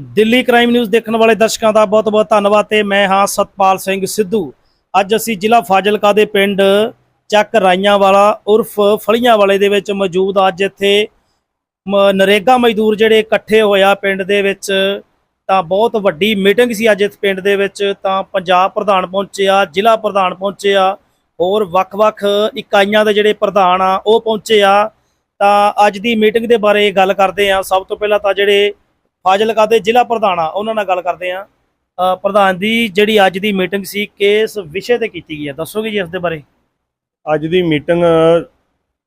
Delhi crime news ਦੇਖਣ ਵਾਲੇ ਦਰਸ਼ਕਾਂ ਦਾ ਬਹੁਤ-ਬਹੁਤ ਧੰਨਵਾਦ ਤੇ ਮੈਂ ਹਾਂ ਸਤਪਾਲ ਸਿੰਘ ਸਿੱਧੂ। ਅੱਜ ਅਸੀਂ ਜ਼ਿਲ੍ਹਾ ਫਾਜ਼ਿਲਕਾ ਦੇ ਪਿੰਡ ਚੱਕ ਰਾਈਆਂ ਵਾਲਾ ਉਰਫ ਫਲੀਆਂ ਵਾਲੇ ਦੇ ਵਿੱਚ ਮੌਜੂਦ ਅੱਜ ਇੱਥੇ ਮ- ਨਰੇਗਾ ਮਜ਼ਦੂਰ ਜਿਹੜੇ ਇਕੱਠੇ ਹੋਇਆ ਪਿੰਡ ਦੇ ਵਿੱਚ, ਤਾਂ ਬਹੁਤ ਵੱਡੀ ਮੀਟਿੰਗ ਸੀ ਅੱਜ ਇਸ ਪਿੰਡ ਦੇ ਵਿੱਚ, ਤਾਂ ਪੰਜਾਬ ਪ੍ਰਧਾਨ ਪਹੁੰਚਿਆ ਜ਼ਿਲ੍ਹਾ ਪ੍ਰਧਾਨ ਪਹੁੰਚਿਆ ਹੋਰ ਵੱਖ-ਵੱਖ ਇਕਾਈਆਂ ਦੇ ਜਿਹੜੇ ਪ੍ਰਧਾਨ ਆ, ਉਹ ਪਹੁੰਚੇ ਆ। ਤਾਂ ਅੱਜ ਦੀ ਮੀਟਿੰਗ ਦੇ ਬਾਰੇ ਗੱਲ ਕਰਦੇ ਆ। ਸਭ ਤੋਂ ਪਹਿਲਾਂ ਤਾਂ ਜਿਹੜੇ ਫਾਜ਼ਿਲਕਾ ਦੇ ਜ਼ਿਲ੍ਹਾ ਪ੍ਰਧਾਨ ਆ ਉਹਨਾਂ ਨਾਲ ਗੱਲ ਕਰਦੇ ਆ ਪ੍ਰਧਾਨ ਦੀ ਜਿਹੜੀ ਅੱਜ ਦੀ ਮੀਟਿੰਗ ਸੀ ਕਿਸ ਵਿਸ਼ੇ ਤੇ ਕੀਤੀ ਗਈ ਹੈ? ਦੱਸੋਗੇ ਜੀ ਇਸ ਦੇ ਬਾਰੇ। ਅੱਜ ਦੀ ਮੀਟਿੰਗ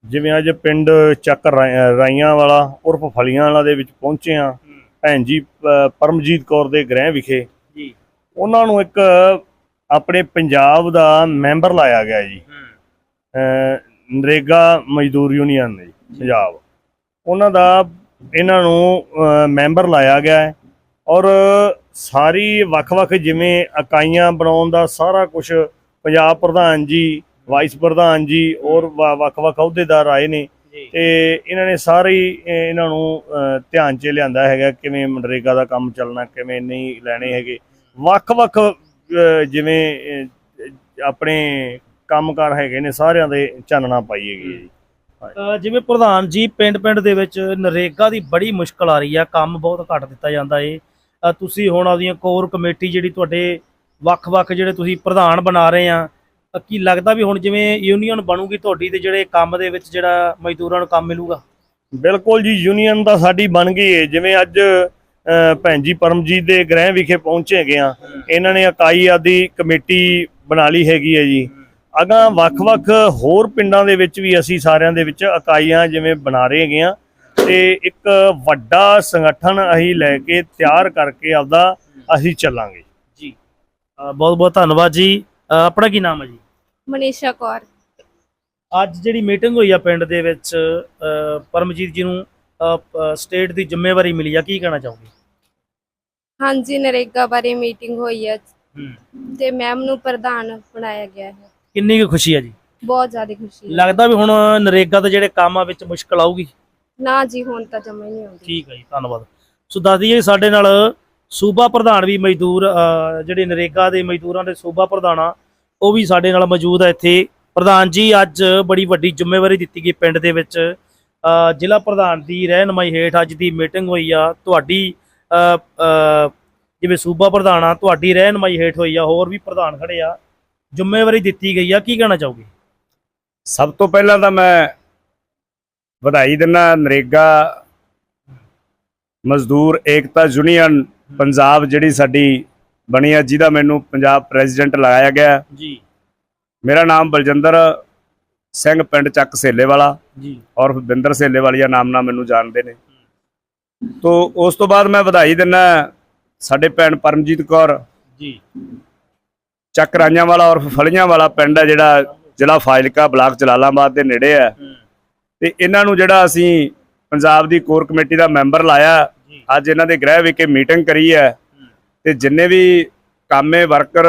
ਜਿਵੇਂ ਅੱਜ ਪਿੰਡ ਚੱਕ ਰਾਈਆਂ ਵਾਲਾ ਉਰਫ ਫਲੀਆਂ ਵਾਲਾ ਦੇ ਵਿੱਚ ਪਹੁੰਚੇ ਆ ਭੈਣ ਜੀ ਪਰਮਜੀਤ ਕੌਰ ਦੇ ਗ੍ਰਹਿ ਵਿਖੇ। ਜੀ। ਉਹਨਾਂ ਨੂੰ ਇੱਕ ਆਪਣੇ ਪੰਜਾਬ ਦਾ ਮੈਂਬਰ ਲਾਇਆ ਗਿਆ ਜੀ। ਨਰੇਗਾ ਮਜ਼ਦੂਰ ਯੂਨੀਅਨ ਦੇ ਪੰਜਾਬ। ਉਹਨਾਂ ਦਾ ਇਹਨਾਂ ਨੂੰ ਮੈਂਬਰ ਲਾਇਆ ਗਿਆ ਹੈ ਔਰ ਸਾਰੀ ਵੱਖ-ਵੱਖ ਜਿਵੇਂ ਇਕਾਈਆਂ ਬਣਾਉਣ ਦਾ ਸਾਰਾ ਕੁਝ ਪੰਜਾਬ ਪ੍ਰਧਾਨ ਜੀ ਵਾਈਸ ਪ੍ਰਧਾਨ ਜੀ ਔਰ ਵੱਖ-ਵੱਖ ਅਹੁਦੇਦਾਰ ਆਏ ਨੇ ਤੇ ਇਹਨਾਂ ਨੇ ਸਾਰੇ ਇਹਨਾਂ ਨੂੰ ਧਿਆਨ 'ਚ ਲਿਆਂਦਾ ਹੈਗਾ ਕਿਵੇਂ ਮਨਰੇਗਾ ਦਾ ਕੰਮ ਚੱਲਣਾ ਕਿਵੇਂ ਨਹੀਂ ਲੈਣੇ ਹੈਗੇ। ਵੱਖ-ਵੱਖ ਜਿਵੇਂ ਆਪਣੇ ਕੰਮਕਾਰ ਹੈਗੇ ਨੇ ਸਾਰਿਆਂ ਦੇ ਚਾਨਣਾ ਪਾਈ ਹੈਗੀ ਜੀ। ਜਿਵੇਂ ਪ੍ਰਧਾਨ ਜੀ ਪਿੰਡ-ਪਿੰਡ ਦੇ ਵਿੱਚ ਨਰੇਗਾ ਦੀ ਬੜੀ ਮੁਸ਼ਕਲ ਆ ਰਹੀ ਆ ਕੰਮ ਬਹੁਤ ਘੱਟ ਦਿੱਤਾ ਜਾਂਦਾ ਏ। ਤੁਸੀਂ ਹੁਣ ਆਪਦੀਆਂ ਕੋਰ ਕਮੇਟੀ ਜਿਹੜੀ ਤੁਹਾਡੇ ਵੱਖ-ਵੱਖ ਜਿਹੜੇ ਤੁਸੀਂ ਪ੍ਰਧਾਨ ਬਣਾ ਰਹੇ ਆ ਕੀ ਲੱਗਦਾ ਵੀ ਹੁਣ ਜਿਵੇਂ ਯੂਨੀਅਨ ਬਣੂਗੀ ਤੁਹਾਡੀ ਤੇ ਜਿਹੜੇ ਕੰਮ ਦੇ ਵਿੱਚ ਜਿਹੜਾ ਮਜ਼ਦੂਰਾਂ ਨੂੰ ਕੰਮ ਮਿਲੂਗਾ? ਬਿਲਕੁਲ ਜੀ ਯੂਨੀਅਨ ਤਾਂ ਸਾਡੀ ਬਣ ਗਈ ਹੈ ਜਿਵੇਂ ਅੱਜ ਭੈਣ ਜੀ ਪਰਮਜੀਤ ਦੇ ਗ੍ਰਹਿ ਵਿਖੇ ਪਹੁੰਚੇ ਹੈਗੇ ਆ। ਇਹਨਾਂ ਨੇ ਇਕਾਈ ਆਦੀ ਕਮੇਟੀ ਬਣਾ ਲਈ ਹੈਗੀ ਹੈ ਜੀ। ਅਗਾਂ ਵੱਖ-ਵੱਖ ਹੋਰ ਪਿੰਡਾਂ ਦੇ ਵਿੱਚ ਵੀ ਅਸੀਂ ਸਾਰਿਆਂ ਦੇ ਵਿੱਚ ਇਕਾਈਆਂ ਜਿਵੇਂ ਬਣਾ ਰਹੇ ਹੈਗੇ ਆ ਤੇ ਇੱਕ ਵੱਡਾ ਸੰਗਠਨ ਅਸੀਂ ਲੈ ਕੇ ਤਿਆਰ ਕਰਕੇ ਆਪਦਾ ਅਸੀਂ ਚੱਲਾਂਗੇ। ਜੀ। ਬਹੁਤ-ਬਹੁਤ ਧੰਨਵਾਦ ਜੀ। ਆਪਣਾ ਕੀ ਨਾਮ ਹੈ ਜੀ? ਮਨੀਸ਼ਾ ਕੌਰ। ਅੱਜ ਜਿਹੜੀ ਮੀਟਿੰਗ ਹੋਈ ਆ ਪਿੰਡ ਦੇ ਵਿੱਚ ਪਰਮਜੀਤ ਜੀ ਨੂੰ ਸਟੇਟ ਦੀ ਜ਼ਿੰਮੇਵਾਰੀ ਮਿਲੀ ਆ ਕੀ ਕਹਿਣਾ ਚਾਹੋਗੇ? ਹਾਂਜੀ ਨਰੇਗਾ ਬਾਰੇ ਮੀਟਿੰਗ ਹੋਈ ਹੈ। ਤੇ ਮੈਮ ਨੂੰ ਪ੍ਰਧਾਨ ਬਣਾਇਆ ਗਿਆ ਹੈ। ਕਿੰਨੀ ਕੁ ਖੁਸ਼ੀ ਆ ਜੀ? ਬਹੁਤ ਜ਼ਿਆਦਾ ਖੁਸ਼ੀ ਹੈ ਲੱਗਦਾ ਵੀ ਹੁਣ ਨਰੇਗਾ ਦੇ ਜਿਹੜੇ ਕੰਮ ਆ ਵਿੱਚ ਮੁਸ਼ਕਲ ਆਊਗੀ? ਨਾ ਜੀ ਹੁਣ ਤਾਂ ਜਮਾ ਹੀ ਨਹੀਂ ਆਉਂਦੀ। ਠੀਕ ਹੈ ਜੀ ਧੰਨਵਾਦ। ਸੋ ਦੱਸ ਦਈਏ ਸਾਡੇ ਨਾਲ ਸੂਬਾ ਪ੍ਰਧਾਨ ਵੀ ਮਜ਼ਦੂਰ ਅ, ਜਿਹੜੇ ਨਰੇਗਾ ਦੇ ਮਜ਼ਦੂਰਾਂ ਦੇ ਸੂਬਾ ਪ੍ਰਧਾਨ ਆ ਉਹ ਵੀ ਸਾਡੇ ਨਾਲ ਮੌਜੂਦ ਆ ਇੱਥੇ। ਪ੍ਰਧਾਨ ਜੀ ਅੱਜ ਬੜੀ ਵੱਡੀ ਜ਼ਿੰਮੇਵਾਰੀ ਦਿੱਤੀ ਗਈ ਪਿੰਡ ਦੇ ਵਿੱਚ। ਅ, ਜ਼ਿਲ੍ਹਾ ਪ੍ਰਧਾਨ ਦੀ ਰਹਿਨਮਾਈ ਹੇਠ ਅੱਜ ਦੀ ਮੀਟਿੰਗ ਹੋਈ ਆ। ਤੁਹਾਡੀ ਅ, ਅ, ਜਿਵੇਂ ਸੂਬਾ ਪ੍ਰਧਾਨ ਆ ਤੁਹਾਡੀ ਰਹਿਨਮਾਈ ਹੇਠ ਹੋਈ ਆ ਹੋਰ ਵੀ ਪ੍ਰਧਾਨ ਖੜੇ ਆ। ਜ਼ਿੰਮੇਵਾਰੀ ਦਿੱਤੀ ਗਈ ਆ ਕੀ ਕਹਿਣਾ ਚਾਹੋਗੇ? ਸਭ ਤੋਂ ਪਹਿਲਾਂ ਤਾਂ ਮੈਂ ਵਧਾਈ ਦਿੰਦਾ ਨਰੇਗਾ ਮਜ਼ਦੂਰ ਏਕਤਾ ਯੂਨੀਅਨ ਪੰਜਾਬ ਜਿਹੜੀ ਸਾਡੀ ਬਣੀ ਆ ਜਿਹਦਾ ਮੈਨੂੰ ਪੰਜਾਬ ਪ੍ਰੈਜ਼ੀਡੈਂਟ ਲਗਾਇਆ ਗਿਆ। ਜੀ। ਮੇਰਾ ਨਾਮ ਬਲਜਿੰਦਰ ਸਿੰਘ ਪਿੰਡ ਚੱਕ ਸੇਲੇ ਵਾਲਾ ਜੀ। ਔਰ ਬਿੰਦਰ ਸੇਲੇ ਵਾਲੀਆ ਨਾਮ ਨਾਲ ਮੈਨੂੰ ਜਾਣਦੇ ਨੇ। ਤੋਂ ਉਸ ਤੋਂ ਬਾਅਦ ਮੈਂ ਵਧਾਈ ਦਿੰਦਾ ਸਾਡੇ ਭੈਣ ਪਰਮਜੀਤ ਕੌਰ। ਜੀ। ਚੱਕ ਰਾਈਆਂ ਵਾਲਾ ਔਰ ਫਲੀਆਂ ਵਾਲਾ ਪਿੰਡ ਹੈ ਜਿਹੜਾ ਜ਼ਿਲ੍ਹਾ ਫਾਜ਼ਿਲਕਾ ਬਲਾਕ ਜਲਾਲਾਬਾਦ ਦੇ ਨੇੜੇ ਹੈ। ਤੇ ਇਹਨਾਂ ਨੂੰ ਜਿਹੜਾ ਅਸੀਂ ਪੰਜਾਬ ਦੀ ਕੋਰ ਕਮੇਟੀ ਦਾ ਮੈਂਬਰ ਲਾਇਆ ਅੱਜ ਇਹਨਾਂ ਦੇ ਗ੍ਰਹਿ ਵਿਖੇ ਮੀਟਿੰਗ ਕਰੀ ਹੈ। ਤੇ ਜਿੰਨੇ ਵੀ ਕਾਮੇ ਵਰਕਰ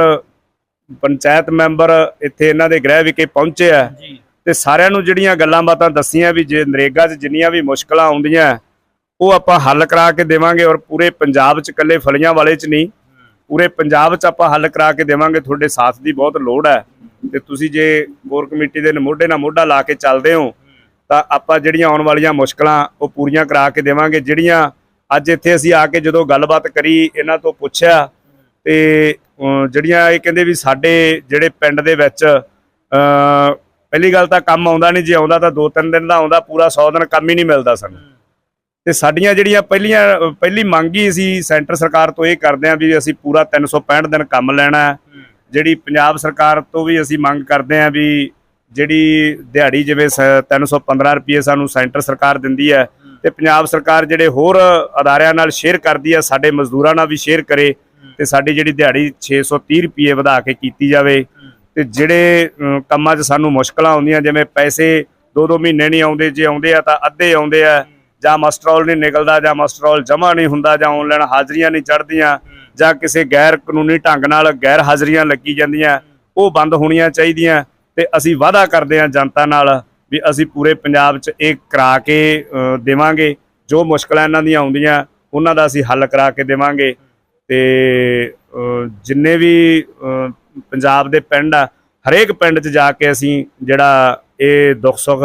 ਪੰਚਾਇਤ ਮੈਂਬਰ ਇੱਥੇ ਇਹਨਾਂ ਦੇ ਗ੍ਰਹਿ ਵਿਖੇ ਪਹੁੰਚੇ ਆ ਤੇ ਸਾਰਿਆਂ ਨੂੰ ਜਿਹੜੀਆਂ ਗੱਲਾਂ ਬਾਤਾਂ ਦੱਸੀਆਂ ਵੀ ਜੇ ਨਰੇਗਾ 'ਚ ਜਿੰਨੀਆਂ ਵੀ ਮੁਸ਼ਕਲਾਂ ਆਉਂਦੀਆਂ ਉਹ ਆਪਾਂ ਹੱਲ ਕਰਾ ਕੇ ਦੇਵਾਂਗੇ ਔਰ ਪੂਰੇ ਪੰਜਾਬ 'ਚ ਇਕੱਲੇ ਫਲੀਆਂ ਵਾਲੇ 'ਚ ਨਹੀਂ। ਪੂਰੇ ਪੰਜਾਬ 'ਚ ਆਪਾਂ ਹੱਲ ਕਰਾ ਕੇ ਦੇਵਾਂਗੇ, ਤੁਹਾਡੇ ਸਾਥ ਦੀ ਬਹੁਤ ਲੋੜ ਹੈ। ਤੇ ਤੁਸੀਂ ਜੇ ਕੋਰ ਕਮੇਟੀ ਦੇ ਮੋਢੇ ਨਾਲ ਮੋਢਾ ਲਾ ਕੇ ਚੱਲਦੇ ਹੋ, ਤਾਂ ਆਪਾਂ ਜਿਹੜੀਆਂ ਆਉਣ ਵਾਲੀਆਂ ਮੁਸ਼ਕਲਾਂ ਉਹ ਪੂਰੀਆਂ ਕਰਾ ਕੇ ਦੇਵਾਂਗੇ। ਜਿਹੜੀਆਂ ਅੱਜ ਇੱਥੇ ਅਸੀਂ ਆ ਕੇ ਜਦੋਂ ਗੱਲਬਾਤ ਕਰੀ, ਇਹਨਾਂ ਤੋਂ ਪੁੱਛਿਆ, ਤੇ ਜਿਹੜੀਆਂ ਇਹ ਕਹਿੰਦੇ ਵੀ ਸਾਡੇ ਜਿਹੜੇ ਪਿੰਡ ਦੇ ਵਿੱਚ ਪਹਿਲੀ ਗੱਲ ਤਾਂ ਕੰਮ ਆਉਂਦਾ ਨਹੀਂ, ਜੇ ਆਉਂਦਾ ਤਾਂ ਦੋ ਤਿੰਨ ਦਿਨ ਦਾ ਆਉਂਦਾ, ਪੂਰਾ 100 ਦਿਨ ਕੰਮ ਹੀ ਨਹੀਂ ਮਿਲਦਾ ਸਾਨੂੰ। ਤੇ ਸਾਡੀਆਂ ਜਿਹੜੀਆਂ ਪਹਿਲੀਆਂ, ਪਹਿਲੀ ਮੰਗ ਹੀ ਸੀ ਸੈਂਟਰ ਸਰਕਾਰ ਤੋਂ ਇਹ ਕਰਦੇ ਆ ਵੀ ਅਸੀਂ ਪੂਰਾ 365 ਦਿਨ ਕੰਮ ਲੈਣਾ ਜਿਹੜੀ ਪੰਜਾਬ ਸਰਕਾਰ ਤੋਂ ਵੀ ਅਸੀਂ ਮੰਗ ਕਰਦੇ ਆ ਵੀ ਜਿਹੜੀ ਦਿਹਾੜੀ ਜਿਵੇਂ ਸ- 315 ਰੁਪਏ ਸਾਨੂੰ ਸੈਂਟਰ ਸਰਕਾਰ ਦਿੰਦੀ ਹੈ ਤੇ ਪੰਜਾਬ ਸਰਕਾਰ ਜਿਹੜੇ ਹੋਰ ਅਦਾਰਿਆਂ ਨਾਲ ਸ਼ੇਅਰ ਕਰਦੀ ਹੈ, ਸਾਡੇ ਮਜ਼ਦੂਰਾਂ ਨਾਲ ਵੀ ਸ਼ੇਅਰ ਕਰੇ ਤੇ ਸਾਡੀ ਜਿਹੜੀ ਦਿਹਾੜੀ 630 ਰੁਪਏ ਵਧਾ ਕੇ ਕੀਤੀ ਜਾਵੇ ਤੇ ਜਿਹੜੇ ਕੰਮਾਂ 'ਚ ਸਾਨੂੰ ਮੁਸ਼ਕਲਾਂ ਆਉਂਦੀਆਂ, ਜਿਵੇਂ ਪੈਸੇ ਦੋ ਦੋ ਮਹੀਨੇ ਨਹੀਂ ਆਉਂਦੇ, ਜੇ ਆਉਂਦੇ ਆ ਤਾਂ ਅੱਧੇ ਆਉਂਦੇ ਆ। ਜਾਂ ਮਸਟਰੋਲ ਨਹੀਂ ਨਿਕਲਦਾ ਜਾਂ ਮਸਟਰੋਲ ਜਮ੍ਹਾਂ ਨਹੀਂ ਹੁੰਦਾ ਜਾਂ ਆਨਲਾਈਨ ਹਾਜ਼ਰੀਆਂ ਨਹੀਂ ਚੜ੍ਹਦੀਆਂ ਜਾਂ ਕਿਸੇ ਗੈਰ ਕਾਨੂੰਨੀ ਢੰਗ ਨਾਲ ਗੈਰ ਹਾਜ਼ਰੀਆਂ ਲੱਗੀ ਜਾਂਦੀਆਂ, ਉਹ ਬੰਦ ਹੋਣੀਆਂ ਚਾਹੀਦੀਆਂ ਤੇ ਅਸੀਂ ਵਾਅਦਾ ਕਰਦੇ ਹਾਂ ਜਨਤਾ ਨਾਲ ਵੀ ਅਸੀਂ ਪੂਰੇ ਪੰਜਾਬ 'ਚ ਇਹ ਕਰਾ ਕੇ ਦੇਵਾਂਗੇ। ਜੋ ਮੁਸ਼ਕਲਾਂ ਇਹਨਾਂ ਦੀਆਂ ਆਉਂਦੀਆਂ, ਉਹਨਾਂ ਦਾ ਅਸੀਂ ਹੱਲ ਕਰਾ ਕੇ ਦੇਵਾਂਗੇ। ਤੇ ਜਿੰਨੇ ਵੀ ਪੰਜਾਬ ਦੇ ਪਿੰਡ ਆ, ਹਰੇਕ ਪਿੰਡ 'ਚ ਜਾ ਕੇ ਅਸੀਂ ਜਿਹੜਾ ਇਹ ਦੁੱਖ ਸੁੱਖ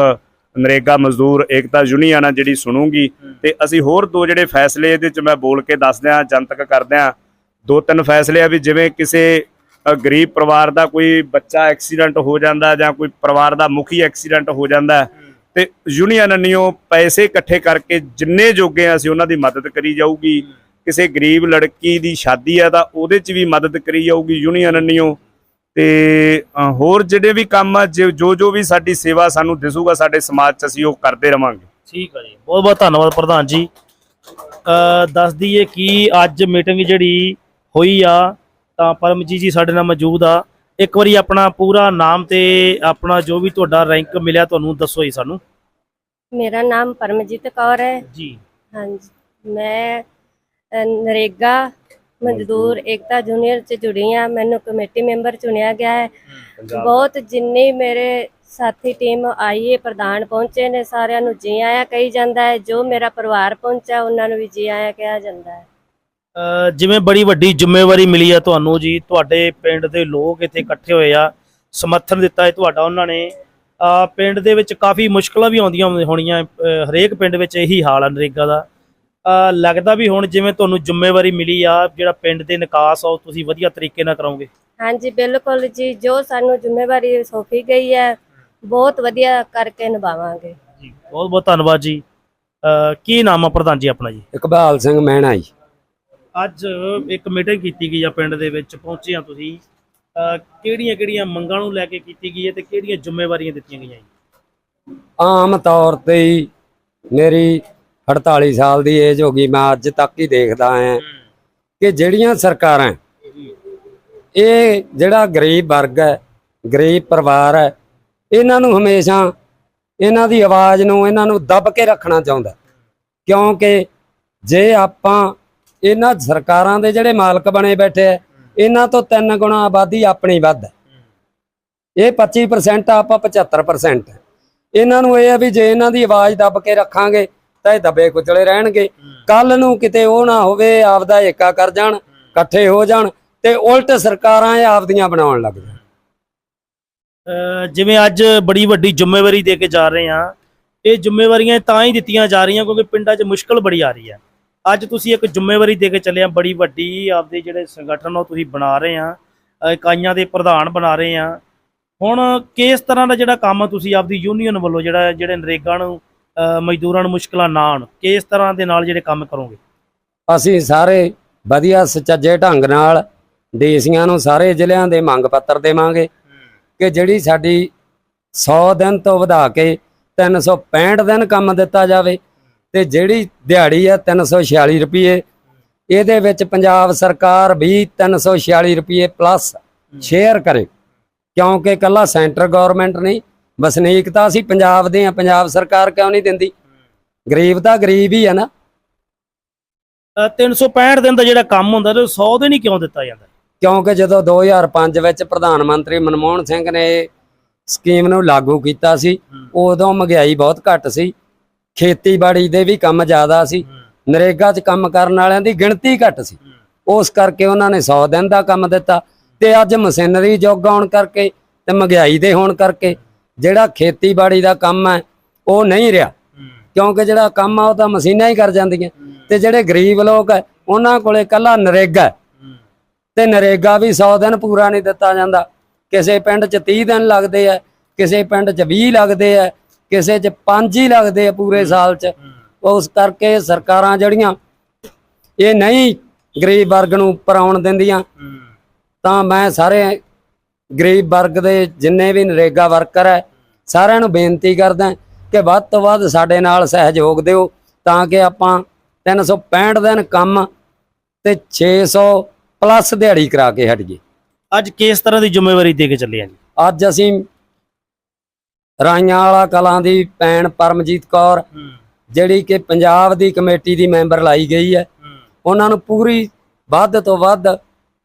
ਨਰੇਗਾ ਮਜ਼ਦੂਰ ਏਕਤਾ ਯੂਨੀਅਨ ਆ ਜਿਹੜੀ ਸੁਣੂਗੀ ਤੇ ਅਸੀਂ ਹੋਰ ਦੋ ਜਿਹੜੇ ਫੈਸਲੇ ਇਹਦੇ 'ਚ ਮੈਂ ਬੋਲ ਕੇ ਦੱਸ ਦਿਆਂ ਜਨਤਕ ਕਰ ਦਿਆਂ ਦੋ ਤਿੰਨ ਫੈਸਲੇ ਆ ਵੀ ਜਿਵੇਂ ਕਿਸੇ ਗਰੀਬ ਪਰਿਵਾਰ ਦਾ ਕੋਈ ਬੱਚਾ ਐਕਸੀਡੈਂਟ ਹੋ ਜਾਂਦਾ ਜਾਂ ਕੋਈ ਪਰਿਵਾਰ ਦਾ ਮੁਖੀ ਐਕਸੀਡੈਂਟ ਹੋ ਜਾਂਦਾ ਤੇ ਯੂਨੀਅਨ ਨਿਓ ਪੈਸੇ ਇਕੱਠੇ ਕਰਕੇ ਜਿੰਨੇ ਜੋਗੇ ਆ ਅਸੀਂ ਉਹਨਾਂ ਦੀ ਮਦਦ ਕਰੀ ਜਾਊਗੀ। ਕਿਸੇ ਗਰੀਬ ਲੜਕੀ ਦੀ ਸ਼ਾਦੀ ਆ ਤਾਂ ਉਹਦੇ 'ਚ ਵੀ ਮਦਦ ਕਰੀ ਜਾਊਗੀ ਯੂਨੀਅਨ ਨਿਓ ਤੇ ਹੋਰ ਜਿਹੜੇ ਵੀ ਕੰਮ ਆ ਜੋ ਜੋ- ਵੀ ਸਾਡੀ ਸੇਵਾ ਸਾਨੂੰ ਦਿਸੂਗਾ ਸਾਡੇ ਸਮਾਜ 'ਚ ਅਸੀਂ ਉਹ ਕਰਦੇ ਰਵਾਂਗੇ। ਠੀਕ ਹੈ ਜੀ। ਬਹੁਤ ਬਹੁਤ ਧੰਨਵਾਦ ਪ੍ਰਧਾਨ ਜੀ। ਅ ਦੱਸ ਦਈਏ ਕਿ ਅੱਜ ਮੀਟਿੰਗ ਜਿਹੜੀ ਹੋਈ ਆ ਤਾਂ ਪਰਮਜੀਤ ਜੀ ਸਾਡੇ ਨਾਲ ਮੌਜੂਦ ਆ। ਇੱਕ ਵਾਰੀ ਆਪਣਾ ਪੂਰਾ ਨਾਮ ਤੇ ਆਪਣਾ ਜੋ ਵੀ ਤੁਹਾਡਾ ਰੈਂਕ ਮਿਲਿਆ ਤੁਹਾਨੂੰ ਦੱਸੋ ਜੀ ਸਾਨੂੰ। ਮੇਰਾ ਨਾਮ ਪਰਮਜੀਤ ਕੌਰ ਹੈ। ਜੀ। ਹਾਂਜੀ। ਮੈਂ ਨਰੇਗਾ ਮਜ਼ਦੂਰ ਏਕਤਾ ਜੂਨੀਅਰ ਚ ਜੁੜੀ ਹਾਂ ਮੈਨੂੰ ਕਮੇਟੀ ਮੈਂਬਰ ਚੁਣਿਆ ਗਿਆ ਹੈ। ਬਹੁਤ ਜਿੰਨੀ ਮੇਰੇ ਸਾਥੀ ਟੀਮ ਆਈ ਹੈ ਪ੍ਰਧਾਨ ਪਹੁੰਚੇ ਨੇ ਸਾਰਿਆਂ ਨੂੰ ਜੀ ਆਇਆਂ ਕਹੀ ਜਾਂਦਾ ਹੈ। ਜੋ ਮੇਰਾ ਪਰਿਵਾਰ ਪਹੁੰਚਿਆ ਉਹਨਾਂ ਨੂੰ ਵੀ ਜੀ ਆਇਆਂ ਕਿਹਾ ਜਾਂਦਾ ਹੈ। ਜਿਵੇਂ ਬੜੀ ਵੱਡੀ ਜ਼ਿੰਮੇਵਾਰੀ ਮਿਲੀ ਆ ਤੁਹਾਨੂੰ ਜੀ ਤੁਹਾਡੇ ਪਿੰਡ ਦੇ ਲੋਕ ਇੱਥੇ ਇਕੱਠੇ ਹੋਏ ਆ ਸਮਰਥਨ ਦਿੱਤਾ ਹੈ ਤੁਹਾਡਾ ਉਹਨਾਂ ਨੇ। ਪਿੰਡ ਦੇ ਵਿੱਚ ਕਾਫੀ ਮੁਸ਼ਕਲਾਂ ਵੀ ਆਉਂਦੀਆਂ ਹੋਣੀਆਂ ਹਰੇਕ ਪਿੰਡ ਵਿੱਚ ਇਹੀ ਹਾਲ ਆ ਨਰੇਗਾ ਦਾ। ਲੱਗਦਾ ਵੀ ਹੁਣ ਜਿਵੇਂ ਤੁਹਾਨੂੰ ਜ਼ਿੰਮੇਵਾਰੀ ਮਿਲੀ ਆ ਜਿਹੜਾ ਪਿੰਡ ਦੇ ਨਿਕਾਸ ਆ ਉਹ ਤੁਸੀਂ ਵਧੀਆ ਤਰੀਕੇ ਨਾਲ ਕਰੋਗੇ ਹਾਂਜੀ ਬਿਲਕੁਲ ਜੀ ਜੋ ਸਾਨੂੰ ਜ਼ਿੰਮੇਵਾਰੀ ਸੌਂਪੀ ਗਈ ਹੈ ਬਹੁਤ ਵਧੀਆ ਕਰਕੇ ਨਿਭਾਵਾਂਗੇ। ਜੀ ਬਹੁਤ ਬਹੁਤ ਧੰਨਵਾਦ ਜੀ। ਕੀ ਨਾਮ ਆ ਪ੍ਰਧਾਨ ਜੀ ਆਪਣਾ ਜੀ? ਇਕਬਾਲ ਸਿੰਘ ਮਹਿਣਾ ਜੀ। ਅੱਜ ਇੱਕ ਮੀਟਿੰਗ ਕੀਤੀ ਗਈ ਆ ਪਿੰਡ ਦੇ ਵਿੱਚ ਪਹੁੰਚੇ ਆ ਤੁਸੀਂ। ਕਿਹੜੀਆਂ ਕਿਹੜੀਆਂ ਮੰਗਾਂ ਨੂੰ ਲੈ ਕੇ ਕੀਤੀ ਗਈ ਹੈ ਤੇ ਕਿਹੜੀਆਂ ਜ਼ਿੰਮੇਵਾਰੀਆਂ ਦਿੱਤੀਆਂ ਗਈਆਂ ਜੀ? ਆਮ ਤੌਰ ਤੇ ਮੇਰੀ 48 ਸਾਲ ਦੀ ਏਜ ਹੋ ਗਈ ਮੈਂ ਅੱਜ ਤੱਕ ਹੀ ਦੇਖਦਾ ਆਇਆ ਕਿ ਜਿਹੜੀਆਂ ਸਰਕਾਰਾਂ ਇਹ ਜਿਹੜਾ ਗਰੀਬ ਵਰਗ ਹੈ ਗਰੀਬ ਪਰਿਵਾਰ ਹੈ ਇਹਨਾਂ ਨੂੰ ਹਮੇਸ਼ਾ ਇਹਨਾਂ ਦੀ ਆਵਾਜ਼ ਨੂੰ ਇਹਨਾਂ ਨੂੰ ਦਬ ਕੇ ਰੱਖਣਾ ਚਾਹੁੰਦਾ। ਕਿਉਂਕਿ ਜੇ ਆਪਾਂ ਇਹਨਾਂ ਸਰਕਾਰਾਂ ਦੇ ਜਿਹੜੇ ਮਾਲਕ ਬਣੇ ਬੈਠੇ ਆ ਇਹਨਾਂ ਤੋਂ ਤਿੰਨ ਗੁਣਾ ਆਬਾਦੀ ਆਪਣੀ ਵੱਧ ਹੈ ਇਹ 25% ਆ, ਆਪਾਂ 75% ਹੈ। ਇਹਨਾਂ ਨੂੰ ਇਹ ਆ ਵੀ ਜੇ ਇਹਨਾਂ ਦੀ ਆਵਾਜ਼ ਦੱਬ ਕੇ ਰੱਖਾਂਗੇ ਤਾਂ ਇਹ ਦਬੇ ਕੁਚਲੇ ਰਹਿਣਗੇ। ਕੱਲ ਨੂੰ ਕਿਤੇ ਉਹ ਨਾ ਹੋਵੇ, ਆਪਦਾ ਏਕਾ ਕਰ ਜਾਣ, ਇਕੱਠੇ ਹੋ ਜਾਣ ਤੇ ਉਲਟ ਸਰਕਾਰਾਂ ਇਹ ਆਪਦੀਆਂ ਬਣਾਉਣ ਲੱਗ ਜਾਣ। ਜਿਵੇਂ ਅੱਜ ਬੜੀ ਵੱਡੀ ਜ਼ਿੰਮੇਵਾਰੀ ਦੇ ਕੇ ਜਾ ਰਹੇ ਆ ਇਹ ਜ਼ਿੰਮੇਵਾਰੀਆਂ ਤਾਂ ਹੀ ਦਿੱਤੀਆਂ ਜਾ ਰਹੀਆਂ ਕਿਉਂਕਿ ਪਿੰਡਾਂ 'ਚ ਮੁਸ਼ਕਲ ਬੜੀ ਆ ਰਹੀ ਹੈ। ਅੱਜ ਤੁਸੀਂ ਇੱਕ ਜ਼ਿੰਮੇਵਾਰੀ ਦੇ ਕੇ ਚੱਲੇ ਆ ਬੜੀ ਵੱਡੀ ਆਪਦੇ ਜਿਹੜੇ ਸੰਗਠਨ ਉਹ ਤੁਸੀਂ ਬਣਾ ਰਹੇ ਆ ਇਕਾਈਆਂ ਦੇ ਪ੍ਰਧਾਨ ਬਣਾ ਰਹੇ ਆ ਹੁਣ ਕਿਸ ਤਰ੍ਹਾਂ ਦਾ ਜਿਹੜਾ ਕੰਮ ਤੁਸੀਂ ਆਪਦੀ ਯੂਨੀਅਨ ਵੱਲੋਂ ਜਿਹੜਾ, ਜਿਹੜੇ ਨਰੇਗਾ ਨੂੰ ਮਜ਼ਦੂਰਾਂ ਨੂੰ ਮੁਸ਼ਕਲਾਂ ਨਾ ਆਉਣ। ਕਿਸ ਤਰ੍ਹਾਂ ਦੇ ਨਾਲ ਜਿਹੜੇ ਕੰਮ ਕਰੋਗੇ? ਅਸੀਂ ਸਾਰੇ ਵਧੀਆ ਸੁਚੱਜੇ ਢੰਗ ਨਾਲ ਦੇਸੀਆਂ ਨੂੰ ਸਾਰੇ ਜ਼ਿਲ੍ਹਿਆਂ ਦੇ ਮੰਗ ਪੱਤਰ ਦੇਵਾਂਗੇ ਕਿ ਜਿਹੜੀ ਸਾਡੀ 100 ਦਿਨ ਤੋਂ ਵਧਾ ਕੇ 365 ਦਿਨ ਕੰਮ ਦਿੱਤਾ ਜਾਵੇ ਤੇ ਜਿਹੜੀ ਦਿਹਾੜੀ ਹੈ 346 ਰੁਪਏ, ਇਹਦੇ ਵਿੱਚ ਪੰਜਾਬ ਸਰਕਾਰ ਵੀ 346 ਰੁਪਏ ਪਲੱਸ ਸ਼ੇਅਰ ਕਰੇ। ਕਿਉਂਕਿ ਕੱਲਾ ਸੈਂਟਰ ਗਵਰਨਮੈਂਟ ਨਹੀਂ ਵਸਨੀਕ ਤਾਂ ਅਸੀਂ ਪੰਜਾਬ ਦੇ ਆ ਪੰਜਾਬ ਸਰਕਾਰ ਕਿਉਂ ਨਹੀਂ ਦਿੰਦੀ? ਗਰੀਬ ਤਾਂ ਗਰੀਬ ਹੀ ਆ ਨਾ। ਅਹ 365 ਦਿਨ ਦਾ ਜਿਹੜਾ ਕੰਮ ਹੁੰਦਾ ਤੇ 100 ਦਿਨ ਹੀ ਕਿਉਂ ਦਿੱਤਾ ਜਾਂਦਾ? ਕਿਉਂਕਿ ਜਦੋਂ 2005 ਵਿੱਚ ਪ੍ਰਧਾਨ ਮੰਤਰੀ ਮਨਮੋਹਨ ਸਿੰਘ ਨੇ ਸਕੀਮ ਨੂੰ ਲਾਗੂ ਕੀਤਾ ਸੀ ਉਦੋਂ ਮਹਿੰਗਾਈ ਬਹੁਤ ਘੱਟ ਸੀ। ਖੇਤੀਬਾੜੀ ਦੇ ਵੀ ਕੰਮ ਜ਼ਿਆਦਾ ਸੀ। ਨਰੇਗਾ 'ਚ ਕੰਮ ਕਰਨ ਵਾਲਿਆਂ ਦੀ ਗਿਣਤੀ ਘੱਟ ਸੀ। ਉਸ ਕਰਕੇ ਉਹਨਾਂ ਨੇ 100 ਦਿਨ ਦਾ ਕੰਮ ਦਿੱਤਾ। ਤੇ ਅੱਜ ਮਸ਼ੀਨਰੀ ਯੁੱਗ ਆਉਣ ਕਰਕੇ ਤੇ ਮਹਿੰਗਾਈ ਦੇ ਹੋਣ ਕਰਕੇ ਜਿਹੜਾ ਖੇਤੀਬਾੜੀ ਦਾ ਕੰਮ ਹੈ ਉਹ ਨਹੀਂ ਰਿਹਾ। ਕਿਉਂਕਿ ਜਿਹੜਾ ਕੰਮ ਆ ਉਹ ਤਾਂ ਮਸ਼ੀਨਾਂ ਹੀ ਕਰ ਜਾਂਦੀਆਂ। ਤੇ ਜਿਹੜੇ ਗਰੀਬ ਲੋਕ ਹੈ ਉਹਨਾਂ ਕੋਲੇ ਕੱਲਾ ਨਰੇਗਾ। ਤੇ ਨਰੇਗਾ ਵੀ 100 ਦਿਨ ਪੂਰਾ ਨਹੀਂ ਦਿੱਤਾ ਜਾਂਦਾ। ਕਿਸੇ ਪਿੰਡ 'ਚ 30 ਦਿਨ ਲੱਗਦੇ ਆ ਕਿਸੇ ਪਿੰਡ 'ਚ 20 ਲੱਗਦੇ ਆ ਕਿਸੇ 'ਚ 5 ਹੀ ਲੱਗਦੇ ਆ ਪੂਰੇ ਸਾਲ 'ਚ। ਉਸ ਕਰਕੇ ਸਰਕਾਰਾਂ ਜਿਹੜੀਆਂ ਇਹ ਨਹੀਂ ਗਰੀਬ ਵਰਗ ਨੂੰ ਉੱਪਰ ਆਉਣ ਦਿੰਦੀਆਂ ਤਾਂ ਮੈਂ ਸਾਰੇ ਗਰੀਬ ਵਰਗ ਦੇ ਜਿੰਨੇ ਵੀ ਨਰੇਗਾ ਵਰਕਰ ਹੈ ਸਾਰਿਆਂ ਨੂੰ ਬੇਨਤੀ ਕਰਦਾ ਕਿ ਵੱਧ ਤੋਂ ਵੱਧ ਸਾਡੇ ਨਾਲ ਸਹਿਯੋਗ ਦਿਓ ਤਾਂ ਕਿ ਆਪਾਂ 365 ਦਿਨ ਕੰਮ ਤੇ 600 ਪਲੱਸ ਦਿਹਾੜੀ ਕਰਾ ਕੇ ਹਟੀਏ। ਅੱਜ ਕਿਸ ਤਰ੍ਹਾਂ ਦੀ ਜ਼ਿੰਮੇਵਾਰੀ ਦੇ ਕੇ ਚੱਲੇ ਆ ਜੀ? ਅੱਜ ਅਸੀਂ ਰਾਈਆਂ ਵਾਲਾ ਕਲਾਂ ਦੀ ਭੈਣ ਪਰਮਜੀਤ ਕੌਰ ਜਿਹੜੀ ਕਿ ਪੰਜਾਬ ਦੀ ਕਮੇਟੀ ਦੀ ਮੈਂਬਰ ਲਾਈ ਗਈ ਹੈ। ਉਹਨਾਂ ਨੂੰ ਪੂਰੀ ਵੱਧ ਤੋਂ ਵੱਧ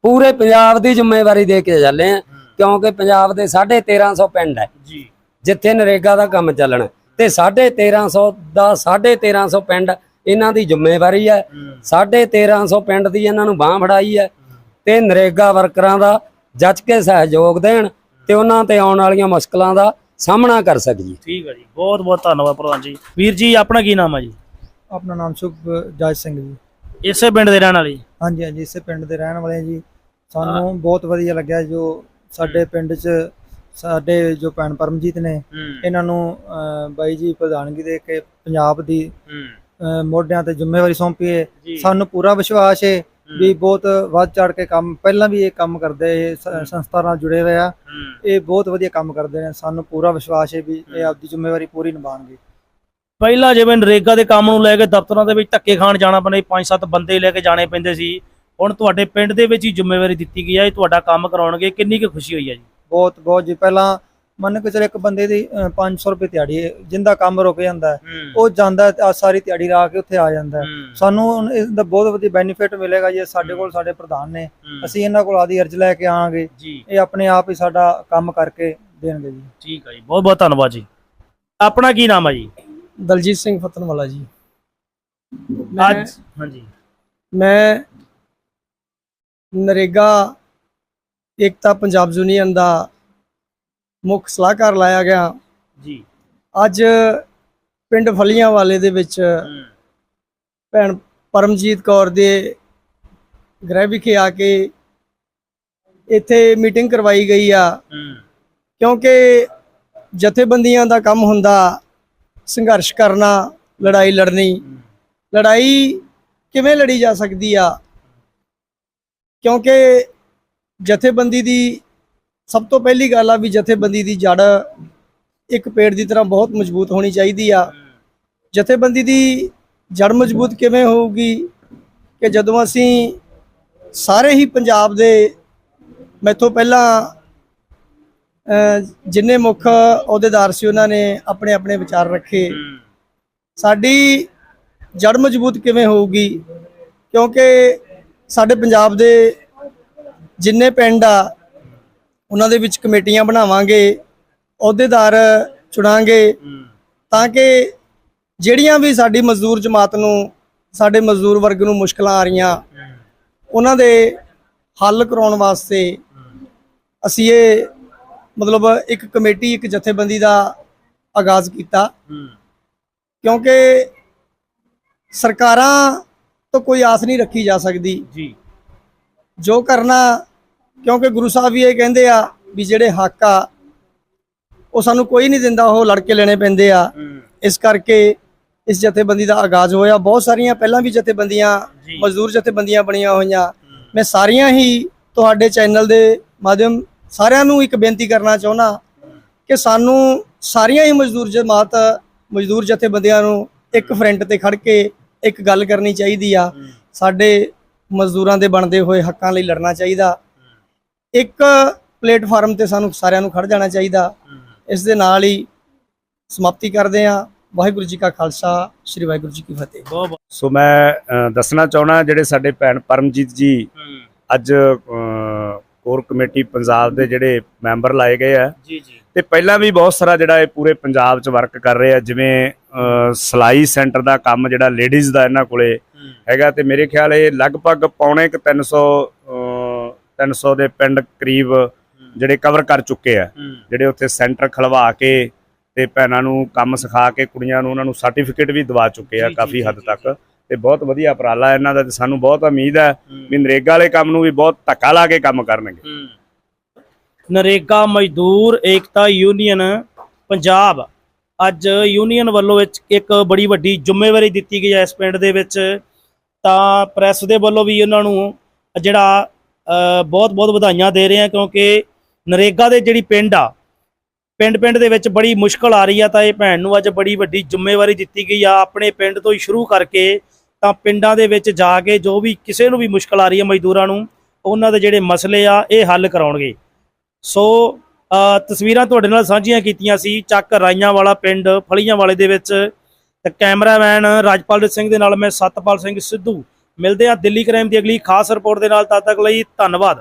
ਪੂਰੇ ਪੰਜਾਬ ਦੀ ਜ਼ਿੰਮੇਵਾਰੀ ਦੇ ਕੇ ਚੱਲੇ ਆ ਕਿਉਂਕਿ ਪੰਜਾਬ ਦੇ 1350 ਪਿੰਡ ਹੈ। ਜੀ। ਜਿੱਥੇ ਨਰੇਗਾ ਦਾ ਕੰਮ ਚੱਲਣਾ ਤੇ 1350 ਦਾ 1350 ਪਿੰਡ ਇਹਨਾਂ ਦੀ ਜ਼ਿੰਮੇਵਾਰੀ ਹੈ। 1350 ਪਿੰਡ ਦੀ ਇਹਨਾਂ ਨੂੰ ਬਾਹ ਫੜਾਈ ਹੈ। ਤੇ ਨਰੇਗਾ ਵਰਕਰਾਂ ਦਾ ਜੱਜ ਕੇ ਸਹਿਯੋਗ ਦੇਣ ਤੇ ਉਹਨਾਂ ਤੇ ਆਉਣ ਵਾਲੀਆਂ ਮੁਸ਼ਕਲਾਂ ਦਾ ਸਾਹਮਣਾ ਕਰ ਸਕੀਏ। ਠੀਕ ਹੈ ਜੀ। ਬਹੁਤ ਬਹੁਤ ਧੰਨਵਾਦ ਪ੍ਰਧਾਨ ਜੀ। ਵੀਰ ਜੀ ਆਪਣਾ ਕੀ ਨਾਮ ਹੈ ਜੀ? ਆਪਣਾ ਨਾਮ ਸੁਖਜਾਜ ਸਿੰਘ ਜੀ। ਇਸੇ ਪਿੰਡ ਦੇ ਰਹਿਣ ਵਾਲੇ ਜੀ? ਹਾਂਜੀ ਹਾਂਜੀ ਇਸੇ ਪਿੰਡ ਦੇ ਰਹਿਣ ਵਾਲੇ ਹਾਂ ਜੀ। ਸਾਨੂੰ ਬਹੁਤ ਵਧੀਆ ਲੱਗਿਆ ਜੋ ਸਾਡੇ ਪਿੰਡ 'ਚ ਸਾਡੇ ਜੋ ਭੈਣ ਪਰਮਜੀਤ ਨੇ ਇਹਨਾਂ ਨੂੰ ਅਹ, ਬਾਈ ਜੀ ਪ੍ਰਧਾਨਗੀ ਦੇ ਕੇ ਪੰਜਾਬ ਦੀ ਅਹ, ਮੋਢਿਆਂ ਤੇ ਜ਼ਿੰਮੇਵਾਰੀ ਸੌਂਪੀ ਹੈ ਜੀ। ਸਾਨੂੰ ਪੂਰਾ ਵਿਸ਼ਵਾਸ ਹੈ। ਵੀ ਬਹੁਤ ਵੱਧ ਚੜ ਕੇ ਕੰਮ ਪਹਿਲਾਂ ਵੀ ਇਹ ਕੰਮ ਕਰਦੇ ਇਹ ਸ- ਸੰਸਥਾ ਨਾਲ ਜੁੜੇ ਹੋਏ ਆ। ਇਹ ਬਹੁਤ ਵਧੀਆ ਕੰਮ ਕਰਦੇ ਨੇ। ਸਾਨੂੰ ਪੂਰਾ ਵਿਸ਼ਵਾਸ ਹੈ ਵੀ ਇਹ ਆਪਦੀ ਜ਼ਿੰਮੇਵਾਰੀ ਪੂਰੀ ਨਿਭਾਉਣਗੇ। ਪਹਿਲਾਂ ਜਿਵੇਂ ਨਰੇਗਾ ਦੇ ਕੰਮ ਨੂੰ ਲੈ ਕੇ ਦਫ਼ਤਰਾਂ ਦੇ ਵਿੱਚ ਧੱਕੇ ਖਾਣ ਜਾਣਾ ਪੈਂਦਾ ਸੀ ਪੰਜ ਸੱਤ ਬੰਦੇ ਲੈ ਕੇ ਜਾਣੇ ਪੈਂਦੇ ਸੀ। ਹੁਣ ਤੁਹਾਡੇ ਪਿੰਡ ਦੇ ਵਿੱਚ ਹੀ ਜ਼ਿੰਮੇਵਾਰੀ ਦਿੱਤੀ ਗਈ ਹੈ ਇਹ ਤੁਹਾਡਾ ਕੰਮ ਕਰਾਉਣਗੇ ਕਿੰਨੀ ਕੁ ਖੁਸ਼ੀ ਹੋਈ ਹੈ ਜੀ? ਬਹੁਤ ਬਹੁਤ ਜੀ। ਪਹਿਲਾਂ ਮੰਨ ਕੇ ਚਲੇ ਇੱਕ ਬੰਦੇ ਦੀ ਅਹ, 500 ਰੁਪਏ ਦਿਹਾੜੀ ਜਿੰਦਾ ਕੰਮ ਰੁਕ ਜਾਂਦਾ ਉਹ ਜਾਂਦਾ ਆਹ ਸਾਰੀ ਦਿਹਾੜੀ ਲਾ ਕੇ ਉੱਥੇ ਆ ਜਾਂਦਾ। ਸਾਨੂੰ ਇਸ ਦਾ ਬਹੁਤ ਵਧੀਆ ਬੈਨੀਫਿਟ ਮਿਲੇਗਾ ਜੇ ਸਾਡੇ ਕੋਲ ਸਾਡੇ ਪ੍ਰਧਾਨ ਨੇ। ਅਸੀਂ ਇਹਨਾਂ ਕੋਲ ਆਦੀ ਅਰਜ਼ ਲੈ ਕੇ ਆਵਾਂਗੇ। ਇਹ ਆਪਣੇ ਆਪ ਹੀ ਸਾਡਾ ਕੰਮ ਕਰਕੇ ਦੇਣਗੇ ਜੀ। ਠੀਕ ਹੈ ਜੀ। ਬਹੁਤ ਬਹੁਤ ਧੰਨਵਾਦ ਜੀ। ਆਪਣਾ ਕੀ ਨਾਮ ਹੈ ਜੀ? ਦਲਜੀਤ ਸਿੰਘ ਫਤਨਵਾਲਾ ਜੀ। ਅੱਜ ਹਾਂਜੀ। ਮੈਂ ਨਰੇਗਾ ਏਕਤਾ ਪੰਜਾਬ ਯੂਨੀਅਨ ਦਾ ਮੁੱਖ ਸਲਾਹਕਾਰ ਲਾਇਆ ਗਿਆ। ਜੀ। ਅੱਜ ਪਿੰਡ ਫਲੀਆਂ ਵਾਲੇ ਦੇ ਵਿੱਚ ਭੈਣ ਪਰਮਜੀਤ ਕੌਰ ਦੇ ਗ੍ਰਹਿ ਵਿਖੇ ਆ ਕੇ ਇੱਥੇ ਮੀਟਿੰਗ ਕਰਵਾਈ ਗਈ ਆ। ਕਿਉਂਕਿ ਜਥੇਬੰਦੀਆਂ ਦਾ ਕੰਮ ਹੁੰਦਾ ਸੰਘਰਸ਼ ਕਰਨਾ ਲੜਾਈ ਲੜਨੀ। ਲੜਾਈ ਕਿਵੇਂ ਲੜੀ ਜਾ ਸਕਦੀ ਆ? ਕਿਉਂਕਿ ਜਥੇਬੰਦੀ ਦੀ ਸਭ ਤੋਂ ਪਹਿਲੀ ਗੱਲ ਆ ਵੀ ਜਥੇਬੰਦੀ ਦੀ ਜੜ ਇੱਕ ਪੇੜ ਦੀ ਤਰ੍ਹਾਂ ਬਹੁਤ ਮਜ਼ਬੂਤ ਹੋਣੀ ਚਾਹੀਦੀ ਆ। ਜਥੇਬੰਦੀ ਦੀ ਜੜ ਮਜ਼ਬੂਤ ਕਿਵੇਂ ਹੋਊਗੀ ਕਿ ਜਦੋਂ ਅਸੀਂ ਸਾਰੇ ਹੀ ਪੰਜਾਬ ਦੇ ਮੈਥੋਂ ਪਹਿਲਾਂ ਜਿੰਨੇ ਮੁੱਖ ਅਹੁਦੇਦਾਰ ਸੀ ਉਹਨਾਂ ਨੇ ਆਪਣੇ ਆਪਣੇ ਵਿਚਾਰ ਰੱਖੇ। ਸਾਡੀ ਜੜ ਮਜ਼ਬੂਤ ਕਿਵੇਂ ਹੋਊਗੀ? ਕਿਉਂਕਿ ਸਾਡੇ ਪੰਜਾਬ ਦੇ ਜਿੰਨੇ ਪਿੰਡ ਆ ਉਹਨਾਂ ਦੇ ਵਿੱਚ ਕਮੇਟੀਆਂ ਬਣਾਵਾਂਗੇ ਅਹੁਦੇਦਾਰ ਚੁਣਾਂਗੇ ਤਾਂ ਕਿ ਜਿਹੜੀਆਂ ਵੀ ਸਾਡੀ ਮਜ਼ਦੂਰ ਜਮਾਤ ਨੂੰ ਸਾਡੇ ਮਜ਼ਦੂਰ ਵਰਗ ਨੂੰ ਮੁਸ਼ਕਲਾਂ ਆ ਰਹੀਆਂ ਉਹਨਾਂ ਦੇ ਹੱਲ ਕਰਾਉਣ ਵਾਸਤੇ ਅਸੀਂ ਇਹ ਮਤਲਬ ਇੱਕ ਕਮੇਟੀ ਇੱਕ ਜਥੇਬੰਦੀ ਦਾ ਆਗਾਜ਼ ਕੀਤਾ। ਕਿਉਂਕਿ ਸਰਕਾਰਾਂ ਤੋਂ ਕੋਈ ਆਸ ਨਹੀਂ ਰੱਖੀ ਜਾ ਸਕਦੀ। ਜੀ। ਜੋ ਕਰਨਾ ਕਿਉਂਕਿ ਗੁਰੂ ਸਾਹਿਬ ਵੀ ਇਹ ਕਹਿੰਦੇ ਆ ਵੀ ਜਿਹੜੇ ਹੱਕ ਆ ਉਹ ਸਾਨੂੰ ਕੋਈ ਨਹੀਂ ਦਿੰਦਾ ਉਹ ਲੜ ਕੇ ਲੈਣੇ ਪੈਂਦੇ ਆ। ਇਸ ਕਰਕੇ ਇਸ ਜਥੇਬੰਦੀ ਦਾ ਆਗਾਜ਼ ਹੋਇਆ। ਬਹੁਤ ਸਾਰੀਆਂ ਪਹਿਲਾਂ ਵੀ ਜਥੇਬੰਦੀਆਂ। ਮਜ਼ਦੂਰ ਜਥੇਬੰਦੀਆਂ ਬਣੀਆਂ ਹੋਈਆਂ। ਮੈਂ ਸਾਰੀਆਂ ਹੀ ਤੁਹਾਡੇ ਚੈਨਲ ਦੇ ਮਾਧਿਅਮ ਸਾਰਿਆਂ ਨੂੰ ਇੱਕ ਬੇਨਤੀ ਕਰਨਾ ਚਾਹੁੰਦਾ ਕਿ ਸਾਨੂੰ ਸਾਰੀਆਂ ਹੀ ਮਜ਼ਦੂਰ ਜਮਾਤ ਮਜ਼ਦੂਰ ਜਥੇਬੰਦੀਆਂ ਨੂੰ ਇੱਕ ਫਰੰਟ ਤੇ ਖੜ ਕੇ ਇੱਕ ਗੱਲ ਕਰਨੀ ਚਾਹੀਦੀ ਆ ਸਾਡੇ ਮਜ਼ਦੂਰਾਂ ਦੇ ਬਣਦੇ ਹੋਏ ਹੱਕਾਂ ਲਈ ਲੜਨਾ ਚਾਹੀਦਾ। ਇੱਕ ਪਲੇਟਫਾਰਮ ਤੇ ਸਾਨੂੰ ਸਾਰਿਆਂ ਨੂੰ ਖੜ ਜਾਣਾ ਚਾਹੀਦਾ। ਇਸ ਦੇ ਨਾਲ ਹੀ ਸਮਾਪਤੀ ਕਰਦੇ ਹਾਂ। ਵਾਹਿਗੁਰੂ ਜੀ ਕਾ ਖਾਲਸਾ ਸ੍ਰੀ ਵਾਹਿਗੁਰੂ ਜੀ ਕੀ ਫਤਿਹ। ਬਹੁਤ ਬਹੁਤ। ਸੋ ਮੈਂ ਦੱਸਣਾ ਚਾਹਣਾ ਜਿਹੜੇ ਸਾਡੇ ਭੈਣ ਪਰਮਜੀਤ ਜੀ ਅੱਜ ਕੋਰ ਕਮੇਟੀ ਪੰਜਾਬ ਦੇ ਜਿਹੜੇ ਮੈਂਬਰ ਲਾਏ ਗਏ ਆ। ਜੀ ਜੀ। ਤੇ ਪਹਿਲਾਂ ਵੀ ਬਹੁਤ ਸਾਰਾ ਜਿਹੜਾ ਇਹ ਪੂਰੇ ਪੰਜਾਬ 'ਚ ਵਰਕ ਕਰ ਰਹੇ ਆ ਜਿਵੇਂ ਸਿਲਾਈ ਸੈਂਟਰ ਦਾ ਕੰਮ ਜਿਹੜਾ ਲੇਡੀਜ਼ ਦਾ ਇਹਨਾਂ ਕੋਲੇ ਹੈਗਾ ਤੇ ਮੇਰੇ ਖਿਆਲ ਇਹ ਲਗਭਗ ਪੌਣੇ ਕੁ 300 ਅ, 300 ਦੇ ਪਿੰਡ ਕਰੀਬ ਜਿਹੜੇ ਕਵਰ ਕਰ ਚੁੱਕੇ ਆ। ਜਿਹੜੇ ਉੱਥੇ ਸੈਂਟਰ ਖਲਵਾ ਕੇ ਤੇ ਭੈਣਾਂ ਨੂੰ ਕੰਮ ਸਿਖਾ ਕੇ ਕੁੜੀਆਂ ਨੂੰ ਉਹਨਾਂ ਨੂੰ ਸਰਟੀਫਿਕੇਟ ਵੀ ਦਵਾ ਚੁੱਕੇ ਆ ਕਾਫੀ ਹੱਦ ਤੱਕ। ਤੇ ਬਹੁਤ ਵਧੀਆ ਉਪਰਾਲਾ ਇਹਨਾਂ ਦਾ ਤੇ ਸਾਨੂੰ ਬਹੁਤ ਉਮੀਦ ਹੈ ਵੀ ਨਰੇਗਾ ਵਾਲੇ ਕੰਮ ਨੂੰ ਵੀ ਬਹੁਤ ਧੱਕਾ ਲਾ ਕੇ ਕੰਮ ਕਰਨਗੇ। ਨਰੇਗਾ ਮਜ਼ਦੂਰ ਏਕਤਾ ਯੂਨੀਅਨ ਪੰਜਾਬ। ਅੱਜ ਯੂਨੀਅਨ ਵੱਲੋਂ ਵਿੱਚ ਇੱਕ ਬੜੀ ਵੱਡੀ ਜ਼ਿੰਮੇਵਾਰੀ ਦਿੱਤੀ ਗਈ ਹੈ ਇਸ ਪਿੰਡ ਦੇ ਵਿੱਚ। ਤਾਂ ਪ੍ਰੈਸ ਦੇ ਵੱਲੋਂ ਵੀ ਉਹਨਾਂ ਨੂੰ ਜਿਹੜਾ ਬਹੁਤ ਬਹੁਤ ਵਧਾਈਆਂ ਦੇ ਰਹੇ ਹਾਂ ਕਿਉਂਕਿ ਨਰੇਗਾ ਦੇ ਜਿਹੜੀ ਪਿੰਡ ਆ ਪਿੰਡ ਪਿੰਡ ਦੇ ਵਿੱਚ ਬੜੀ ਮੁਸ਼ਕਲ ਆ ਰਹੀ ਆ ਤਾਂ ਇਹ ਭੈਣ ਨੂੰ ਅੱਜ ਬੜੀ ਵੱਡੀ ਜ਼ਿੰਮੇਵਾਰੀ ਦਿੱਤੀ ਗਈ ਆ। ਆਪਣੇ ਪਿੰਡ ਤੋਂ ਹੀ ਸ਼ੁਰੂ ਕਰਕੇ ਤਾਂ ਪਿੰਡਾਂ ਦੇ ਵਿੱਚ ਜਾ ਕੇ ਜੋ ਵੀ ਕਿਸੇ ਨੂੰ ਵੀ ਮੁਸ਼ਕਲ ਆ ਰਹੀ ਹੈ ਮਜ਼ਦੂਰਾਂ ਨੂੰ, ਉਹਨਾਂ ਦੇ ਜਿਹੜੇ ਮਸਲੇ ਆ, ਇਹ ਹੱਲ ਕਰਾਉਣਗੇ। ਸੋ ਤਸਵੀਰਾਂ ਤੁਹਾਡੇ ਨਾਲ ਸਾਂਝੀਆਂ ਕੀਤੀਆਂ ਸੀ, ਚੱਕ ਰਾਈਆਂ ਵਾਲਾ ਪਿੰਡ ਫਲੀਆਂ ਵਾਲੇ ਦੇ ਵਿੱਚ। ਤੇ ਕੈਮਰਾਮੈਨ ਰਾਜਪਾਲ ਸਿੰਘ ਦੇ ਨਾਲ ਮੈਂ ਸਤਪਾਲ ਸਿੰਘ ਸਿੱਧੂ। ਮਿਲਦੇ ਆ ਦਿੱਲੀ ਕ੍ਰਾਈਮ ਦੀ ਅਗਲੀ ਖਾਸ ਰਿਪੋਰਟ ਦੇ ਨਾਲ, ਤਦ ਤੱਕ ਲਈ ਧੰਨਵਾਦ।